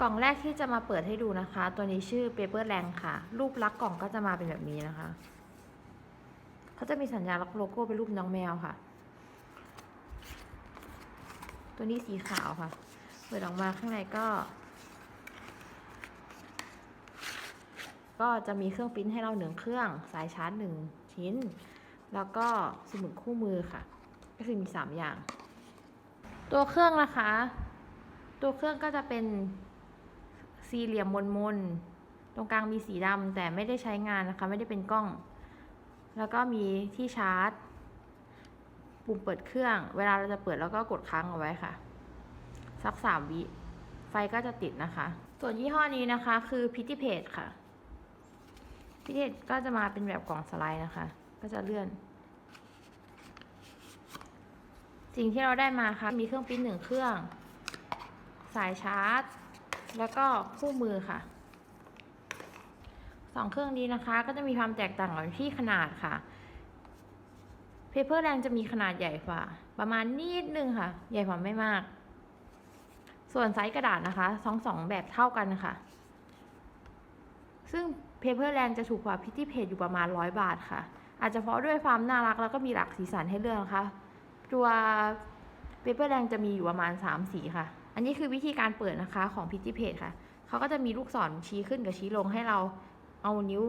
กล่องแรกที่จะมาเปิดให้ดูนะคะ ตัวนี้ชื่อ Paper l a n ค่ะ รูปลักษณ์กล่องก็จะมาเป็นแบบนี้นะคะ เขาจะมีสัญลักษณ์โลโก้เป็นรูปน้องแมวค่ะ ตัวนี้สีขาวค่ะ เปิดออกมาข้างในก็ ก็จะมีเครื่องปริ้นให้เราหนึ่งเครื่อง สายชาร์จหนึ่งชิ้น แล้วก็สมุดคู่มือค่ะ ก็คือมีสามอย่าง ตัวเครื่องนะคะ ตัวเครื่องก็จะเป็น สี่เหลี่ยมมนๆตรงกลางมีสีดำแต่ไม่ได้ใช้งานนะคะ ไม่ได้เป็นกล้อง แล้วก็มีที่ชาร์จ ปุ่มเปิดเครื่อง เวลาเราจะเปิดแล้วก็กดค้างเอาไว้ค่ะ สักสามวิ ไฟก็จะติดนะคะ ส่วนยี่ห้อนี้นะคะคือพิติเพจค่ะพิติเพจก็จะมาเป็นแบบกล่องสไลด์นะคะ ก็จะเลื่อนสิ่งที่เราได้มาค่ะมีเครื่องปริ้นหนึ่งเครื่อง สายชาร์จ แล้วก็คู่มือค่ะสองเครื่องนี้นะคะก็จะมีความแตกต่างกันที่ขนาดค่ะเพเปอร์แรงจะมีขนาดใหญ่กว่า ประมาณนิดนึงค่ะ ใหญ่กว่าไม่มาก ส่วนไซส์กระดาษนะคะสองสองแบบเท่ากันค่ะ ซึ่งเพเปอร์แลนจะถูกกว่าพิตี้เพจอยู่ประมาณร้อยบาทค่ะ อาจจะเพราะด้วยความน่ารักแล้วก็มีหลากสีสันให้เลือกนะคะ ตัวเปเปอร์แดงจะมีอยู่ประมาณ3สีค่ะ อันนี้คือวิธีการเปิดนะคะของพิ t ิเพจค่ะเขาก็จะมีลูกศรชี้ขึ้นกับชี้ลงให้เราเอานิ้ว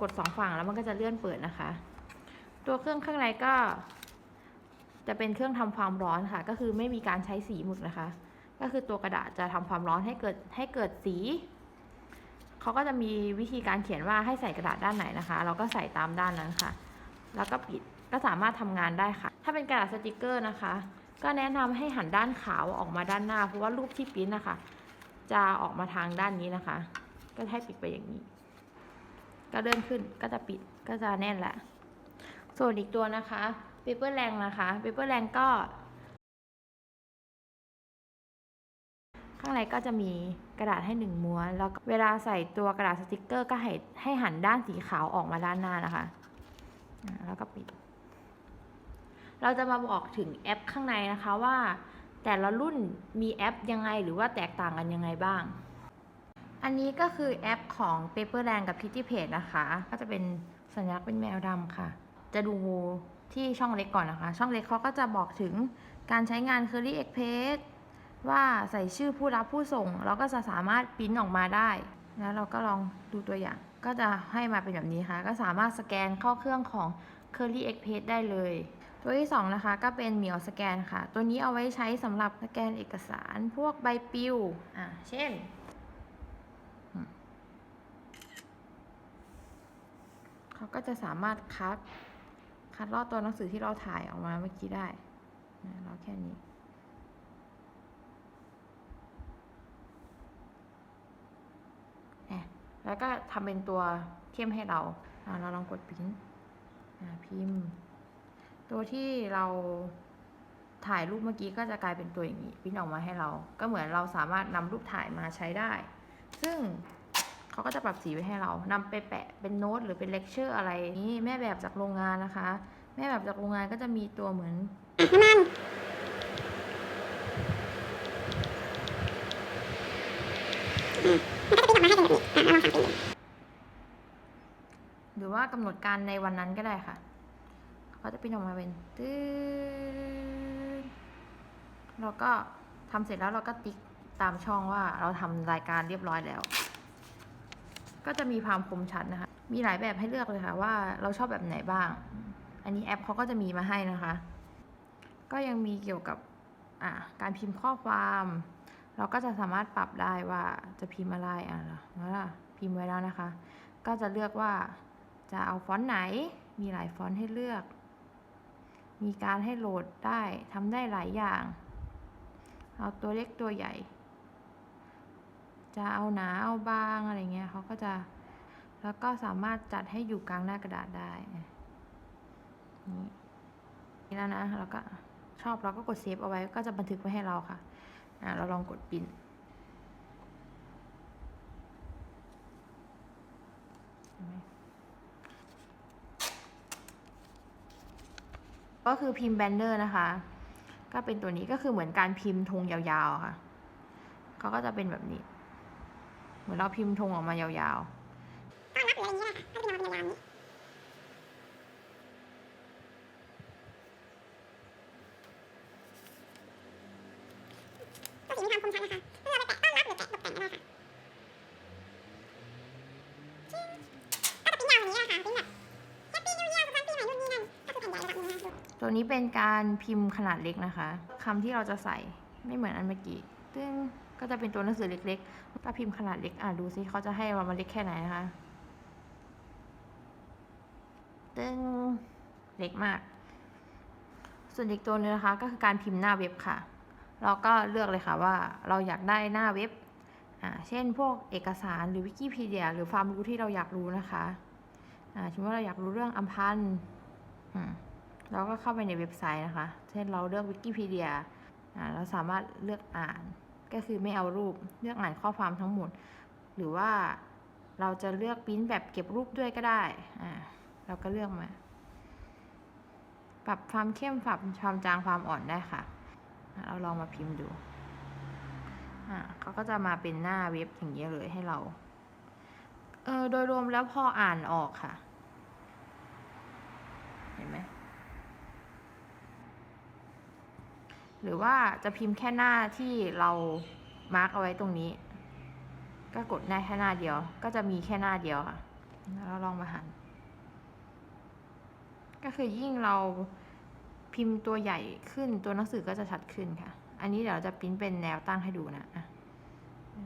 กดสองฝั่งแล้วมันก็จะเลื่อนเปิดนะคะ ตัวเครื่องข้างในก็ จะเป็นเครื่องทำความร้อนค่ะ ก็คือไม่มีการใช้สีหมึกนะคะ ก็คือตัวกระดาษจะทำความร้อนให้เกิดให้เกิดสีเขาก็จะมีวิธีการเขียนว่าให้ใส่กระดาษด้านไหนนะคะ เราก็ใส่ตามด้านนั้นค่ะ แล้วก็ปิดก็สามารถทำงานได้ค่ะ ถ้าเป็นกระดาษสติกเกอร์นะคะ ก็แนะนำให้หันด้านขาวออกมาด้านหน้า เพราะว่ารูปที่ปิ้นนะคะ จะออกมาทางด้านนี้นะคะ ก็ให้ปิดไปอย่างนี้ ก็เลื่อนขึ้นก็จะปิดก็จะแน่นละ ส่วนอีกตัวนะคะเปเปอร์แรงนะคะเปเปอร์แรงก็ ข้างในก็จะมีกระดาษให้หนึ่งม้วน แล้วเวลาใส่ตัวกระดาษสติกเกอร์ก็ให้ให้หันด้านสีขาวออกมาด้านหน้านะคะ แล้วก็ปิด เราจะมาบอกถึงแอปข้างในนะคะว่า แต่ละรุ่นมีแอปยังไงหรือว่าแตกต่างกันยังไงบ้าง อันนี้ก็คือแอปของ Paperland กับ Kitty Page นะคะ ก็จะเป็นสัญลักษณ์เป็นแมวดำค่ะ จะดูที่ช่องเล็กก่อนนะคะ ช่องเล็กเขาก็จะบอกถึงการใช้งาน Curly Express ว่าใส่ชื่อผู้รับผู้ส่ง เราก็จะสามารถปริ้นออกมาได้ แล้วเราก็ลองดูตัวอย่าง ก็จะให้มาเป็นแบบนี้ค่ะ ก็สามารถสแกนเข้าเครื่องของ Curly Express ได้เลย ตัวที่2นะคะก็เป็นเหมียวสแกนค่ะ ตัวนี้เอาไว้ใช้สำหรับสแกนเอกสารพวกใบปลิวอ่าเช่นเขาก็จะสามารถคัดคัดลอกตัวหนังสือที่เราถ่ายออกมาเมื่อกี้ได้นะเราแค่นี้อะแล้วก็ทำเป็นตัวเทียมให้เรา เราลองกดพิมพ์พิมพ์ ตัวที่เราถ่ายรูปเมื่อกี้ก็จะกลายเป็นตัวอย่างนี้พิมพ์ออกมาให้เรา ก็เหมือนเราสามารถนำรูปถ่ายมาใช้ได้ ซึ่งเขาก็จะปรับสีไว้ให้เรานำไปแปะเป็นโน้ตหรือเป็นเลคเชอร์อะไรนี้แม่แบบจากโรงงานนะคะ แม่แบบจากโรงงานก็จะมีตัวเหมือนนั่นหรือว่ากำหนดการในวันนั้นก็ได้ค่ะ เขาจะปิ้นออกมาเป็นตื้อเราก็ทำเสร็จแล้วเราก็ติ๊กตามช่องว่าเราทำรายการเรียบร้อยแล้ว ก็จะมีความคมชัดนะคะ มีหลายแบบให้เลือกเลยค่ะ ว่าเราชอบแบบไหนบ้าง อันนี้แอปเขาก็จะมีมาให้นะคะ ก็ยังมีเกี่ยวกับอะการพิมพ์ข้อความ เราก็จะสามารถปรับได้ว่าจะพิมพ์อะไรอะแล้วล่ะพิมพ์ไว้แล้วนะคะ ก็จะเลือกว่าจะเอาฟอนต์ไหน มีหลายฟอนต์ให้เลือก มีการให้โหลดได้ทำได้หลายอย่าง เอาตัวเล็กตัวใหญ่ จะเอาหนาเอาบางอะไรเงี้ยเขาก็จะแล้วก็สามารถจัดให้อยู่กลางหน้ากระดาษได้ นี่นี่แล้วนะแล้วก็ชอบเราก็กดเซฟเอาไว้ก็จะบันทึกไว้ให้เราค่ะอะเราลองกดปิ้นเห็นไหม ก็คือพิมพ์แบนเนอร์นะคะ ก็เป็นตัวนี้ก็คือเหมือนการพิมพ์ธงยาวๆค่ะเขาก็จะเป็นแบบนี้ เหมือนเราพิมพ์ธงออกมายาวต้อนรับหรืออะไรอย่ ตัวนี้เป็นการพิมพ์ขนาดเล็กนะคะคำที่เราจะใส่ไม่เหมือนอันเมื่อกี้ตึ้งก็จะเป็นตัวหนังสือเล็กๆ ถ้าพิมพ์ขนาดเล็กอะดูซิเขาจะให้เรามาเล็กแค่ไหนนะคะตึ้งเล็กมาก ส่วนอีกตัวหนึงนะคะก็คือการพิมพ์หน้าเว็บค่ะ เราก็เลือกเลยค่ะว่าเราอยากได้หน้าเว็บอ่าเช่นพวกเอกสารหรือวิกิพีเดีย หรือความรู้ที่เราอยากรู้นะคะอ่าสมมติว่าเราอยากรู้เรื่องอัมพันธ์อืม เราก็เข้าไปในเว็บไซต์นะคะ เช่นเราเลือกวิกิพีเดียเราสามารถเลือกอ่าน ก็คือไม่เอารูป เลือกอ่านข้อความทั้งหมด หรือว่าเราจะเลือกปริ้นแบบเก็บรูปด้วยก็ได้ อ่า เราก็เลือกมา ปรับความเข้มปรับความจางความอ่อนได้ค่ะอะ เราลองมาพิมพ์ดู อ่าเขาก็จะมาเป็นหน้าเว็บอย่างเงี้ยเลยให้เรา เออโดยรวมแล้วพออ่านออกค่ะ เห็นไหม หรือว่าจะพิมพ์แค่หน้าที่เรามาร์กเอาไว้ตรงนี้ ก็กดได้แค่หน้าเดียว ก็จะมีแค่หน้าเดียวค่ะแล้วเราลองมาหัน ก็คือยิ่งเราพิมพ์ตัวใหญ่ขึ้นตัวหนังสือก็จะชัดขึ้นค่ะ อันนี้เดี๋ยวเราจะปริ้นเป็นแนวตั้งให้ดูนะ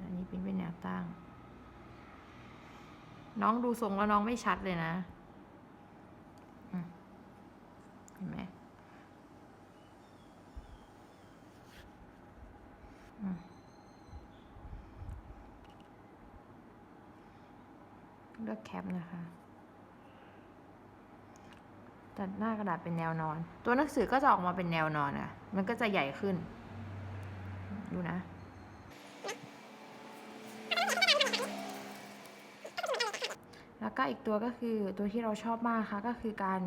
อันนี้ปริ้นเป็นแนวตั้ง น้องดูทรงแล้วน้องไม่ชัดเลยนะอืมเห็นไหมอืม เลือกแคปนะคะ ตัดหน้ากระดาษเป็นแนวนอน ตัวหนังสือก็จะออกมาเป็นแนวนอนอะ มันก็จะใหญ่ขึ้น ดูนะแล้วก็อีกตัวก็คือตัวที่เราชอบมากค่ะก็คือการ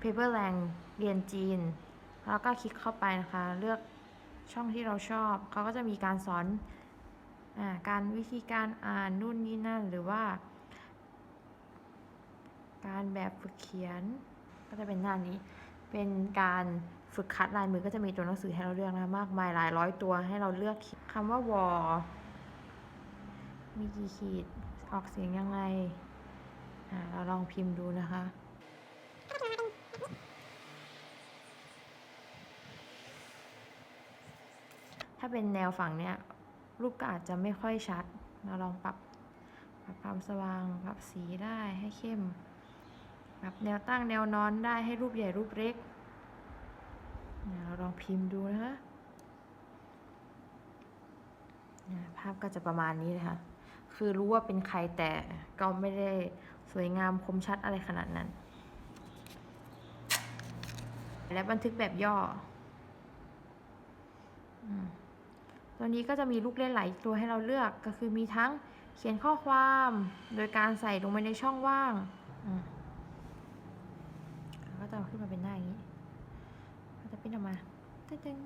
Paperland เรียนจีน แล้วก็คลิกเข้าไปนะคะ เลือกช่องที่เราชอบ เขาก็จะมีการสอนอาการวิธีการอ่านนู่นนี่นั่นหรือว่า การแบบฝึกเขียนก็จะเป็นหน้านี้ เป็นการฝึกคัดลายมือก็จะมีตัวหนังสือให้เราเลือกนะมากมายหลายร้อยตัวให้เราเลือกคำว่าวอมีกี่ขีดออกเสียงยังไงเราลองพิมพ์ดูนะคะถ้าเป็นแนวฝั่งเนี้ยรูปก็อาจจะไม่ค่อยชัด เราลองปรับปรับความสว่าง ปรับสีได้ให้เข้ม ปรับแนวตั้งแนวนอนได้ให้รูปใหญ่รูปเล็กเราลองพิมพ์ดูนะคะภาพก็จะประมาณนี้เลยค่ะ คือรู้ว่าเป็นใครแต่ก็ไม่ได้สวยงามคมชัดอะไรขนาดนั้น และบันทึกแบบย่อ ตัวนี้ก็จะมีลูกเล่นหลายตัวให้เราเลือก ก็คือมีทั้งเขียนข้อความ โดยการใส่ลงไปในช่องว่าง อืม แล้วก็จะขึ้นมาเป็นหน้าอย่างนี้ก็จะปิ้นออกมาตึ้ง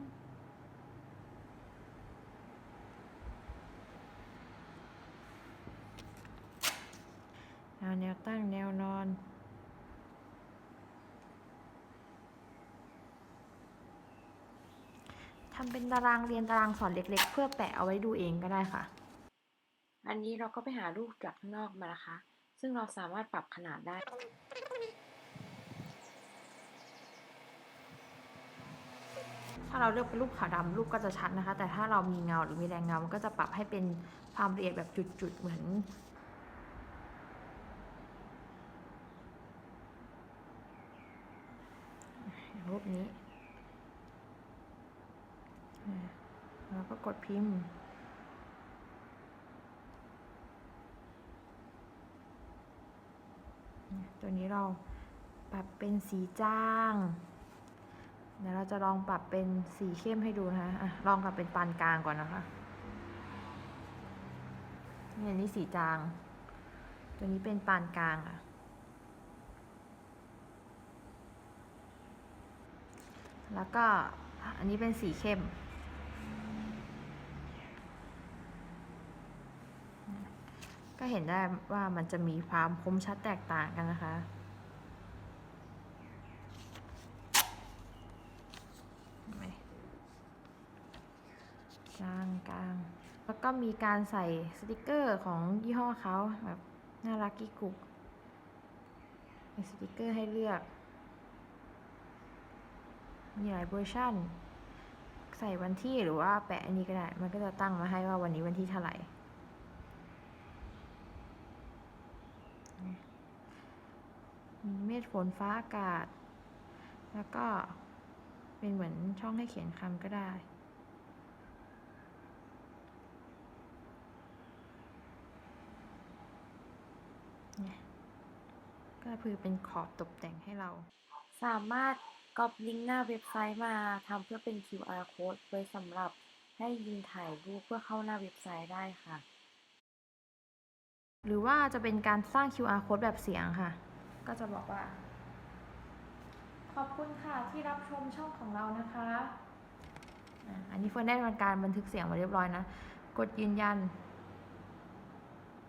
เอาแนวตั้งแนวนอน ทำเป็นตารางเรียนตารางสอนเล็ก ๆ เพื่อแปะเอาไว้ดูเองก็ได้ค่ะ อันนี้เราก็ไปหารูปจากข้างนอกมานะคะ ซึ่งเราสามารถปรับขนาดได้ ถ้าเราเลือกเป็นรูปขาวดำรูปก็จะชัดนะคะ แต่ถ้าเรามีเงาหรือมีแรงเงา มันก็จะปรับให้เป็นความละเอียดแบบจุดๆเหมือนรูปนี้ แล้วก็กดพิมพ์ตัวนี้เราปรับเป็นสีจ้าง เดี๋ยวเราจะลองปรับเป็นสีเข้มให้ดูนะคะอะลองกับเป็นปานกลางก่อนนะคะนี่อันนี้สีจาง ตัวนี้เป็นปานกลางค่ะแล้วก็อันนี้เป็นสีเข้ม ก็เห็นได้ว่ามันจะมีความคมชัดแตกต่างกันนะคะเห็นไหม กลางกลางแล้วก็มีการใส่สติกเกอร์ของยี่ห้อเขาแบบน่ารักกิ๊กกุกมีสติกเกอร์ให้เลือก มีหลายเวอร์ชันใส่วันที่หรือว่าแปะอันนี้ก็ได้ มันก็จะตั้งมาให้ว่าวันนี้วันที่เท่าไหร่ มีเมฆฝนฟ้าอากาศ แล้วก็เป็นเหมือนช่องให้เขียนคำก็ได้ เนี่ย ก็คือเป็นขอบตกแต่งให้เรา สามารถก๊อปลิงก์หน้าเว็บไซต์มาทำเพื่อเป็น QR code ไว้สำหรับให้ยิงถ่ายรูปเพื่อเข้าหน้าเว็บไซต์ได้ค่ะ หรือว่าจะเป็นการสร้าง QR code แบบเสียงค่ะ ก็จะบอกว่า ขอบคุณค่ะที่รับชมช่องของเรานะคะอะอันนี้เฟิร์นได้ทำการบันทึกเสียงมาเรียบร้อยนะ กดยืนยัน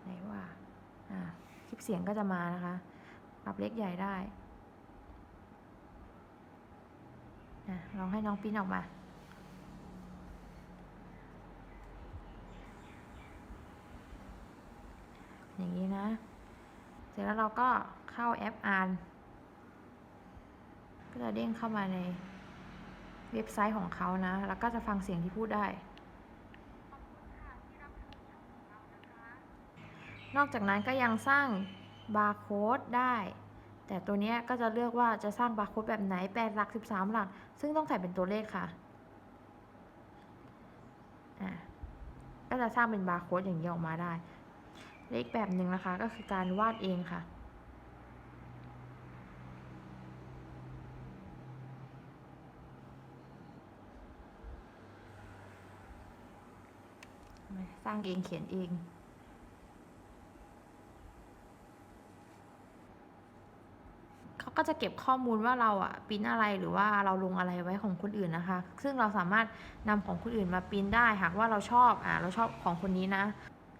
ไหนว่าอ่าคลิปเสียงก็จะมานะคะ ปรับเล็กใหญ่ได้อะลองให้น้องปิ้นออกมา อย่างนี้นะ เสร็จแล้วเราก็เข้าแอปอ่าน ก็จะเด้งเข้ามาในเว็บไซต์ของเขานะ แล้วก็จะฟังเสียงที่พูดได้ นอกจากนั้นก็ยังสร้าง บาร์โค้ดได้ แต่ตัวนี้ก็จะเลือกว่าจะสร้างบาร์โค้ดแบบไหน8หลัก 13 หลัก ซึ่งต้องใส่เป็นตัวเลขค่ะอะก็จะสร้างเป็นบาร์โค้ดอย่างนี้ออกมาได้เลขแบบหนึ่งนะคะก็คือการวาดเองค่ะ สร้างเองเขียนเอง เขา ก็จะเก็บข้อมูลว่าเราอะปิ้นอะไรหรือว่าเราลงอะไรไว้ของคนอื่นนะคะ ซึ่งเราสามารถนำของคนอื่นมาปิ้นได้หากว่าเราชอบอ่าเราชอบของคนนี้นะ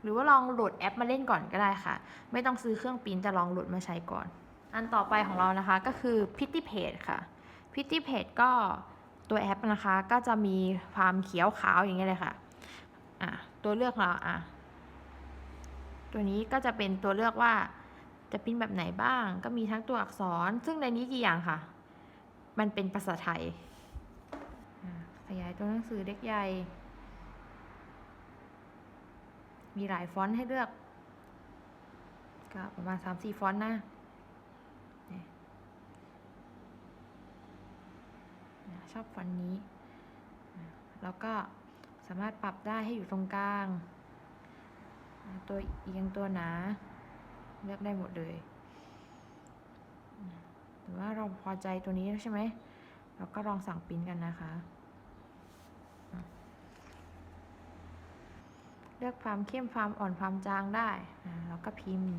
หรือว่าลองโหลดแอปมาเล่นก่อนก็ได้ค่ะ ไม่ต้องซื้อเครื่องปิ้นแต่ลองโหลดมาใช้ก่อน อันต่อไปของเรานะคะก็คือ Pitty Page ค่ะ Pitty Page ก็ตัวแอปนะคะก็จะมีความเขียวขาวอย่างเงี้ยเลยค่ะอะตัวเลือกเราอะตัวนี้ก็จะเป็นตัวเลือกว่า จะพิมพ์แบบไหนบ้าง ก็มีทั้งตัวอักษร ซึ่งในนี้กี่อย่างค่ะ มันเป็นภาษาไทย ขยายตัวหนังสือเล็กใหญ่ มีหลายฟอนต์ให้เลือก ก็ประมาณสามสี่ฟอนต์นะชอบฟอนต์นี้ แล้วก็สามารถปรับได้ให้อยู่ตรงกลาง ตัวเอียงตัวหนา เลือกได้หมดเลยอะหรือว่าเราพอใจตัวนี้แล้วใช่ไหม เราก็ลองสั่งปิ้นกันนะคะ เลือกความเข้มความอ่อนความจางได้แล้วก็พิมพ์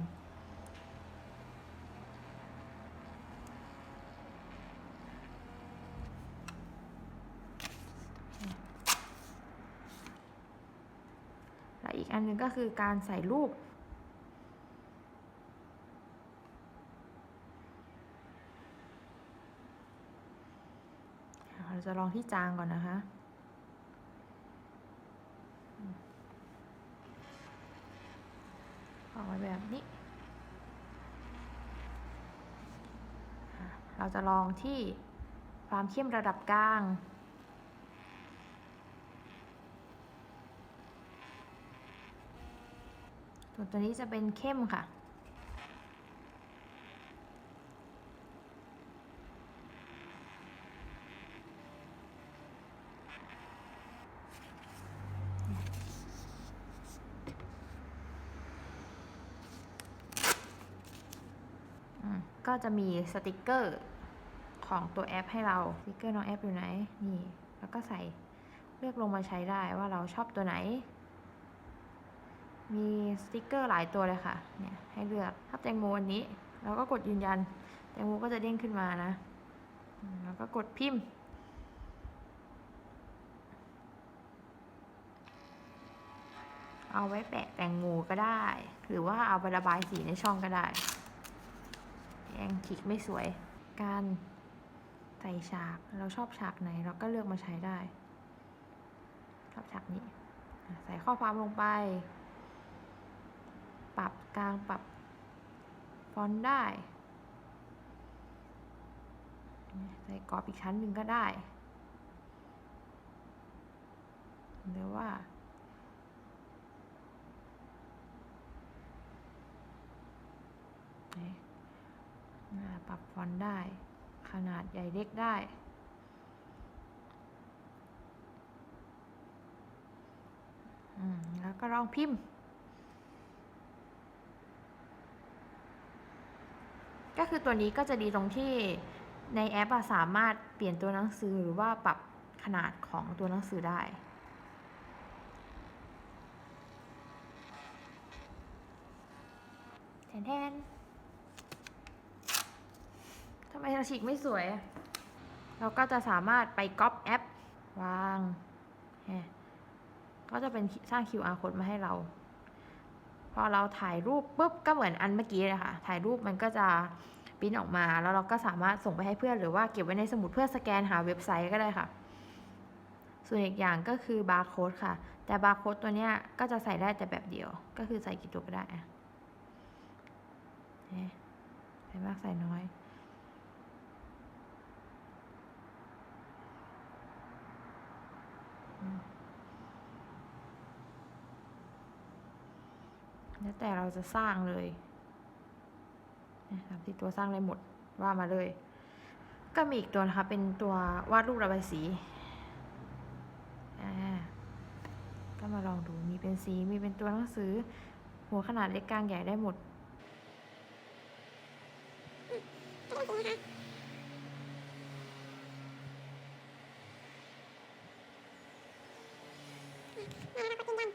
และอีกอันหนึงก็คือการใส่รูป เรา จะลองที่จางก่อนนะคะ ออกมาแบบนี้ เราจะลองที่ความเข้มระดับกลางส่วนตัวนี้จะเป็นเข้มค่ะ อืมก็ จะมีสติกเกอร์ของตัวแอปให้เราสติกเกอร์น้องแอปอยู่ไหนนี่ แล้วก็ใส่เลือกลงมาใช้ได้ว่าเราชอบตัวไหน มีสติกเกอร์หลายตัวเลยค่ะเนี่ยให้เลือกถ้าแตงโมอันนี้เราก็กดยืนยัน แตงโมก็จะเด้งขึ้นมานะแล้วก็กดพิมพ์เอาไว้แปะแตงโมก็ได้ หรือว่าเอาไประบายสีในช่องก็ได้ ยังขีดไม่สวย การใส่ฉาก เราชอบฉากไหน เราก็เลือกมาใช้ได้ ชอบฉากนี้ ใส่ข้อความลงไป ปรับกลางปรับฟอนต์ได้ ใส่กรอบอีกชั้นหนึ่งก็ได้ หรือว่านี่อ่า ปรับฟอนต์ได้ ขนาดใหญ่เล็กได้ แล้วก็ลองพิมพ์ ก็คือตัวนี้ก็จะดีตรงที่ในแอปอะสามารถเปลี่ยนตัวหนังสือหรือว่าปรับขนาดของตัวหนังสือได้แทนแทน ไมเราฉีกไม่สวย เราก็จะสามารถไปก๊อปแอป วางก็จะเป็นสร้าง QR code มาให้เรา พอเราถ่ายรูปปุ๊บก็เหมือนอันเมื่อกี้เลยค่ะ ถ่ายรูปมันก็จะปิ้นออกมา แล้วเราก็สามารถส่งไปให้เพื่อนหรือว่าเก็บไว้ในสมุดเพื่อสแกนหาเว็บไซต์ก็ได้ค่ะ ส่วนอีกอย่างก็คือบาร์โค้ดค่ะ แต่บาร์โค้ดตัวเนี้ยก็จะใส่ได้แต่แบบเดียว ก็คือใส่กี่ตัวก็ได้อะใส่มากใส่น้อย แล้วแต่เราจะสร้างเลยนี่ยสามที่ตัวสร้างได้หมดว่ามาเลย ก็มีอีกตัวนะคะ เป็นตัววาดรูประบายสีก็มาลองดูมีเป็นสีมีเป็นตัวหนังสือ หัวขนาดเล็กกลางใหญ่ได้หมด จะได้สีนะคะมาแล้วก็กินดัง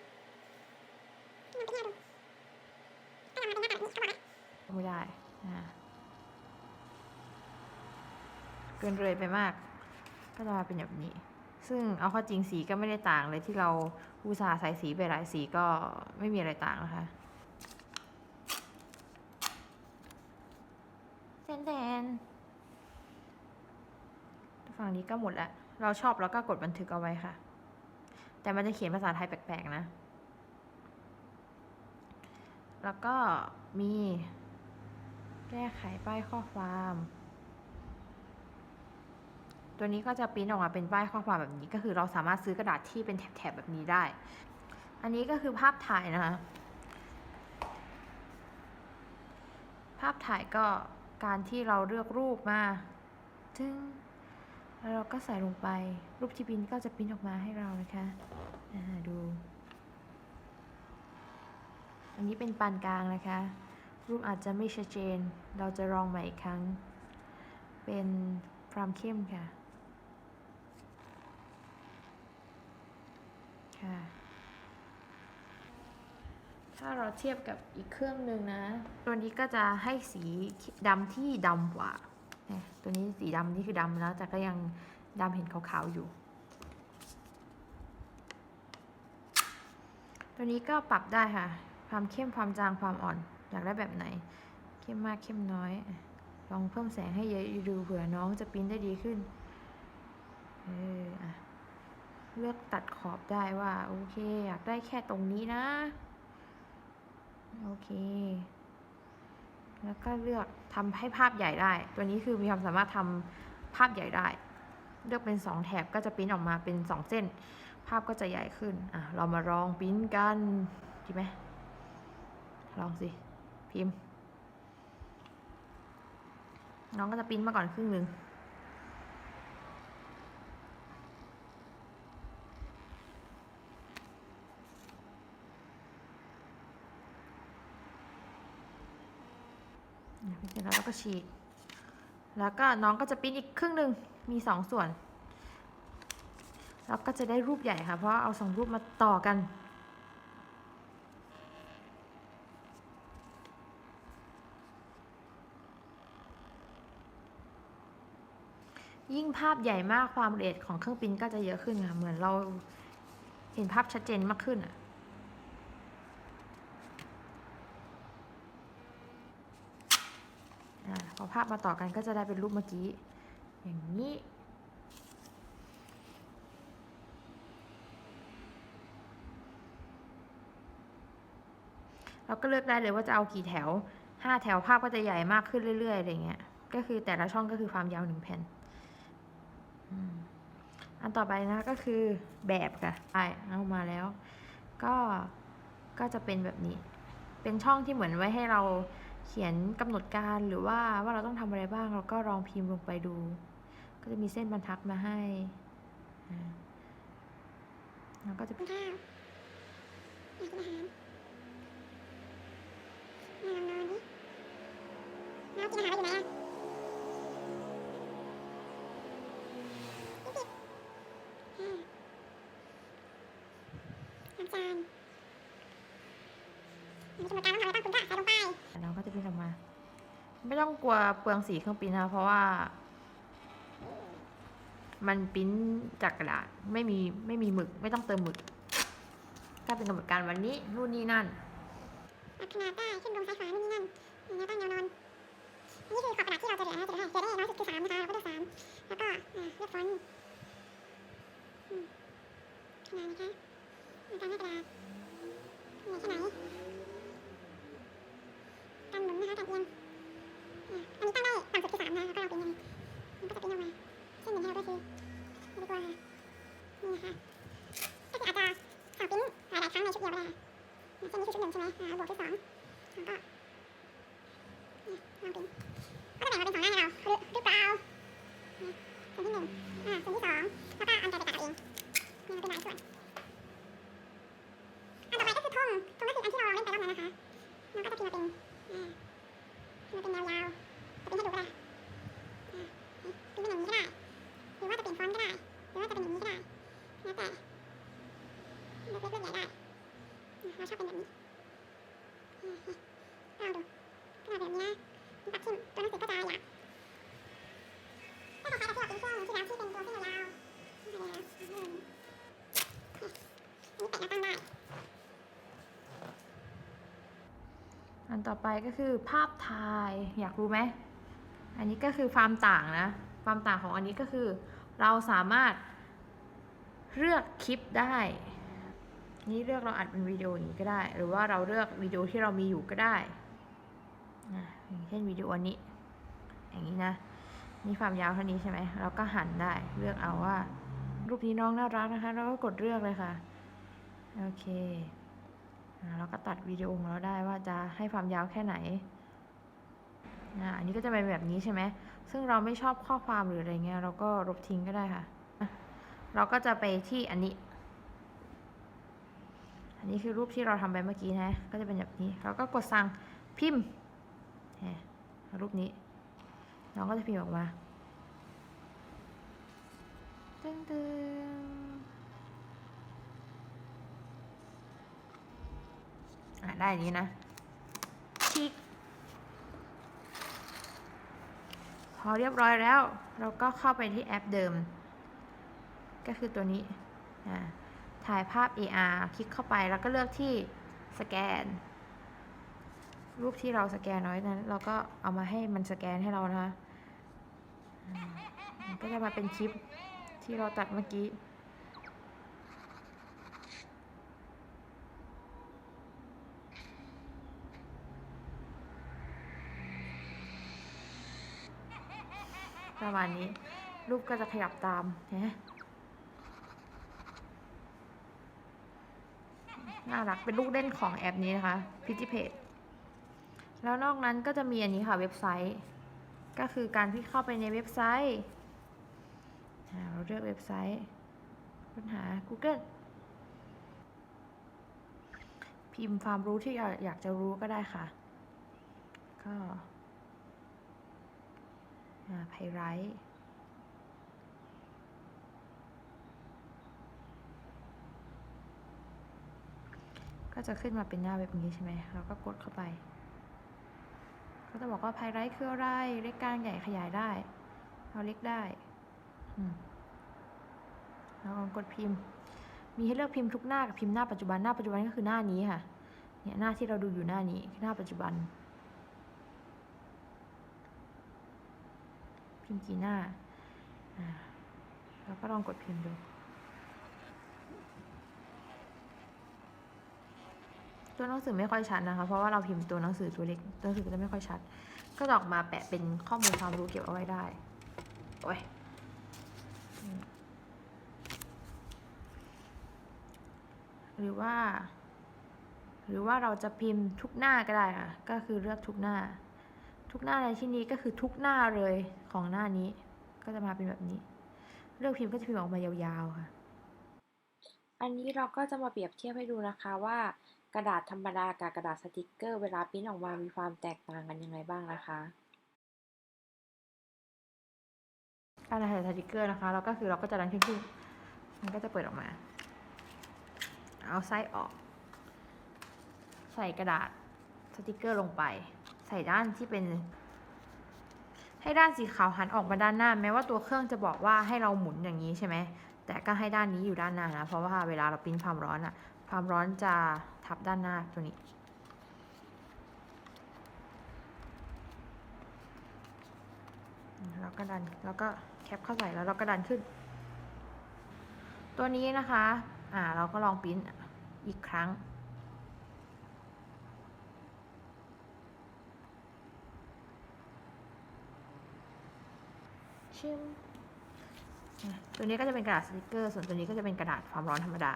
มันเป็นยังไงดูถ้าเรามาเป็นหน้าตาแบบนี้เขาบอกว่า ไม่ได้อ่าเกินเลยไปมาก ก็จะมาเป็นแบบนี้ ซึ่งเอาเข้อจริงสีก็ไม่ได้ต่างเลยที่เราอุตส่าห์ใส่สีไปหลายสีก็ไม่มีอะไรต่างนะคะแทนแทนฝั่งนี้ก็หมดแล้วเราชอบแล้วก็กดบันทึกเอาไว้ค่ะ แต่มันจะเขียนภาษาไทยแปลกๆนะ แล้วก็มี แก้ไขป้ายข้อความ ตัวนี้ก็จะปริ้นออกมาเป็นป้ายข้อความแบบนี้ ก็คือเราสามารถซื้อกระดาษที่เป็นแถบๆแบบนี้ได้ อันนี้ก็คือภาพถ่ายนะคะ ภาพถ่ายก็การที่เราเลือกรูปมาจึงแล้วเราก็ใส่ลงไป รูปที่ปริ้นก็จะปริ้นออกมาให้เรานะคะอ่าดู อันนี้เป็นปานกลางนะคะ รูปอาจจะไม่ชัดเจน เราจะลองใหม่อีกครั้ง เป็นความเข้มค่ะ ค่ะ ถ้าเราเทียบกับอีกเครื่องหนึ่งนะ ตัวนี้ก็จะให้สีดำที่ดำกว่า ตัวนี้สีดำนี่คือดำแล้ว แต่ก็ยังดำเห็นขาวๆอยู่ ตัวนี้ก็ปรับได้ค่ะ ความเข้มความจางความอ่อน อยากได้แบบไหน เข้มมากเข้มน้อย ลองเพิ่มแสงให้เยอะดูเผื่อน้องจะปริ้นได้ดีขึ้น เอออะเลือกตัดขอบได้ว่าโอเค อยากได้แค่ตรงนี้นะ โอเค แล้วก็เลือกทำให้ภาพใหญ่ได้ ตัวนี้คือมีความสามารถทำภาพใหญ่ได้ เลือกเป็นสองแถบก็จะปริ้นออกมาเป็นสองเส้น ภาพก็จะใหญ่ขึ้น อะ เรามาลองปริ้นกันดีไหมลองสิ พิมพ์ น้องก็จะปิ้นมาก่อนครึ่งหนึ่งเสร็จแล้วเราก็ฉีก แล้วก็น้องก็จะปิ้นอีกครึ่งหนึ่งมีสองส่วน แล้วก็จะได้รูปใหญ่ค่ะ เพราะเอาสองรูปมาต่อกัน ยิ่งภาพใหญ่มากความละเอียดของเครื่องปิ้นก็จะเยอะขึ้นค่ะเหมือนเราเห็นภาพชัดเจนมากขึ้นอะพอภาพมาต่อกันก็จะได้เป็นรูปเมื่อกี้ อย่างนี้เราก็เลือกได้เลยว่าจะเอากี่แถว 5 แถวภาพก็จะใหญ่มากขึ้นเรื่อยๆ อะไรเงี้ย ก็คือแต่ละช่องก็คือความยาวหนึ่งแผ่น อันต่อไปนะก็คือแบบค่ะใช่เอามาแล้ว ก็ก็จะเป็นแบบนี้ เป็นช่องที่เหมือนไว้ให้เราเขียนกำหนดการหรือว่าว่าเราต้องทำอะไรบ้างเราก็ลองพิมพ์ลงไปดู ก็จะมีเส้นบรรทัดมาให้แล้วก็จะกินข้าวอยากกินอาหารอนนอนดิแล้วกินอาหารอยู่ไหนอะยี่สิบห้าน้ำ จานอันนี้กำหนดการต้องทำอะไรบ้างคุณก็ใส่ลงไปเราก็จะพิมพ์ออกมา ไม่ต้องกลัวเปลืองสีเครื่องปริ้นนะคะเพราะว่า มันปริ้นจากกระดาษไม่มีไม่มีหมึกไม่ต้องเติมหมึกถ้าเป็นกำหนดการวันนี้นู่นนี่นั่นปรับขนาดได้ขึ้นลงซ้ายขวานู่นนี่นั่นแนวตั้งแนวนอนอันนี้คือขอบกระดาษที่เราจะเหลือนะจะเหลือให้จะได้น้อยสุดคือสามนะคะเราก็เลือกสามแล้วก็อ่าเลือกฟอนต์อืมขนาดนะคะ การให้กระดาษมีแค่ไหนการหมุนนะคะการ ต่อไปก็คือภาพถ่าย อยากรู้ไหม อันนี้ก็คือความต่างนะ ความต่างของอันนี้ก็คือ เราสามารถเลือกคลิปได้ นี่เลือกเราอัดเป็นวิดีโอนี้ก็ได้ หรือว่าเราเลือกวิดีโอที่เรามีอยู่ก็ได้อะอย่างเช่นวิดีโออันนี้ อย่างนี้นะ นี่ความยาวเท่านี้ใช่ไหม เราก็หันได้ เลือกเอาว่า รูปนี้น้องน่ารักนะคะ เราก็กดเลือกเลยค่ะ โอเค เราก็ตัดวิดีโอของเราได้ว่าจะให้ความยาวแค่ไหนอันนี้ก็จะเป็นแบบนี้ใช่ไหม ซึ่งเราไม่ชอบข้อความหรืออะไรเงี้ย เราก็ลบทิ้งก็ได้ค่ะ เราก็จะไปที่อันนี้ อันนี้คือรูปที่เราทำไปเมื่อกี้นะ ก็จะเป็นแบบนี้ เราก็กดสั่งพิมพ์รูปนี้ น้องก็จะพิมพ์ออกมาตึ้งตึง อะได้อย่างนี้นะคลิกพอเรียบร้อยแล้ว เราก็เข้าไปที่แอปเดิม ก็คือตัวนี้อ่าถ่ายภาพ AR คลิกเข้าไปแล้วก็เลือกที่สแกน รูปที่เราสแกนน้อยนั้น เราก็เอามาให้มันสแกนให้เรานะคะอ่ามันก็จะมาเป็นคลิปที่เราตัดเมื่อกี้ ประมาณนี้ รูปก็จะขยับตามนะน่ารักเป็นลูกเล่นของแอปนี้นะคะพิจิเพจแล้วนอกนั้นก็จะมีอันนี้ค่ะเว็บไซต์ ก็คือการที่เข้าไปในเว็บไซต์เราเลือกเว็บไซต์ค้นหา Google พิมพ์ความรู้ที่อยากจะรู้ก็ได้ค่ะ ก็ ไพไรท์ก็จะขึ้นมาเป็นหน้าแบบนี้ใช่ไหมเราก็กดเข้าไป ก็จะบอกว่าไพไรท์คืออะไร เล็กกลางใหญ่ขยายได้เอาเล็กได้เราลองกดพิมพ์ มีให้เลือกพิมพ์ทุกหน้ากับพิมพ์หน้าปัจจุบัน หน้าปัจจุบันก็คือหน้านี้ค่ะ เนี่ยหน้าที่เราดูอยู่หน้านี้หน้าปัจจุบัน พิมพ์กี่หน้าอ่าแล้วก็ลองกดพิมพ์ดู ตัวหนังสือไม่ค่อยชัดนะคะ เพราะว่าเราพิมพ์ตัวหนังสือตัวเล็ก ตัวหนังสือก็จะไม่ค่อยชัด ก็ออกมาแปะเป็นข้อมูลความรู้เก็บเอาไว้ได้ โอ้ยหรือว่า หรือว่าเราจะพิมพ์ทุกหน้าก็ได้ค่ะ ก็คือเลือกทุกหน้า ทุกหน้าในที่นี้ก็คือทุกหน้าเลย ของหน้านี้ก็จะมาเป็นแบบนี้ เลือกพิมพ์ก็จะพิมพ์ออกมายาวๆค่ะ อันนี้เราก็จะมาเปรียบเทียบให้ดูนะคะว่ากระดาษธรรมดากับกระดาษสติกเกอร์ เวลาปริ้นออกมามีความแตกต่างกันยังไงบ้างนะคะการถ่ายสติกเกอร์นะคะแล้วก็คือเราก็จะดันขึ้นขึ้นมันก็จะเปิดออกมา เอาไส้ออก ใส่กระดาษสติกเกอร์ลงไป ใส่ด้านที่เป็น ให้ด้านสีขาวหันออกมาด้านหน้า แม้ว่าตัวเครื่องจะบอกว่าให้เราหมุนอย่างนี้ใช่ไหม แต่ก็ให้ด้านนี้อยู่ด้านหน้านะ เพราะว่าเวลาเราปิ้นความร้อนอะความร้อนจะทับด้านหน้าตัวนี้แล้วก็ดัน แล้วก็แคปเข้าใส่แล้วเราก็ดันขึ้น ตัวนี้นะคะ อ่าเราก็ลองปิ้นอีกครั้ง ชิมตัวนี้ก็จะเป็นกระดาษสติกเกอร์ ส่วนตัวนี้ก็จะเป็นกระดาษความร้อนธรรมดา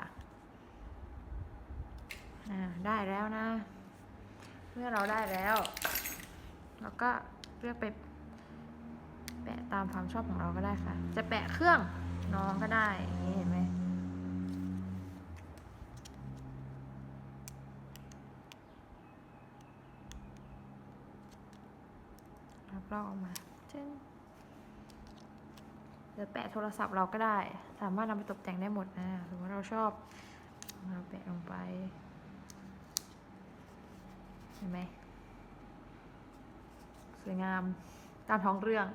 ได้แล้วนะ เมื่อเราได้แล้ว เราก็เลือกไปแปะตามความชอบของเราก็ได้ค่ะ จะแปะเครื่องน้องก็ได้อย่างนี้เห็นไหมรับลอกออกมาจึ้ง หรือแปะโทรศัพท์เราก็ได้ สามารถนำไปตกแต่งได้หมดนะสมมติเราชอบเราแปะลงไป เห็นไหมสวยงามตามท้องเรื่อง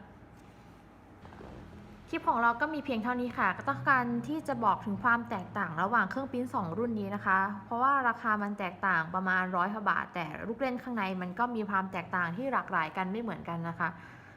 คลิปของเราก็มีเพียงเท่านี้ค่ะ ก็ต้องการที่จะบอกถึงความแตกต่างระหว่างเครื่องปิ้นสองรุ่นนี้นะคะ เพราะว่าราคามันแตกต่างประมาณร้อยกว่าบาท แต่ลูกเล่นข้างในมันก็มีความแตกต่างที่หลากหลายกันไม่เหมือนกันนะคะ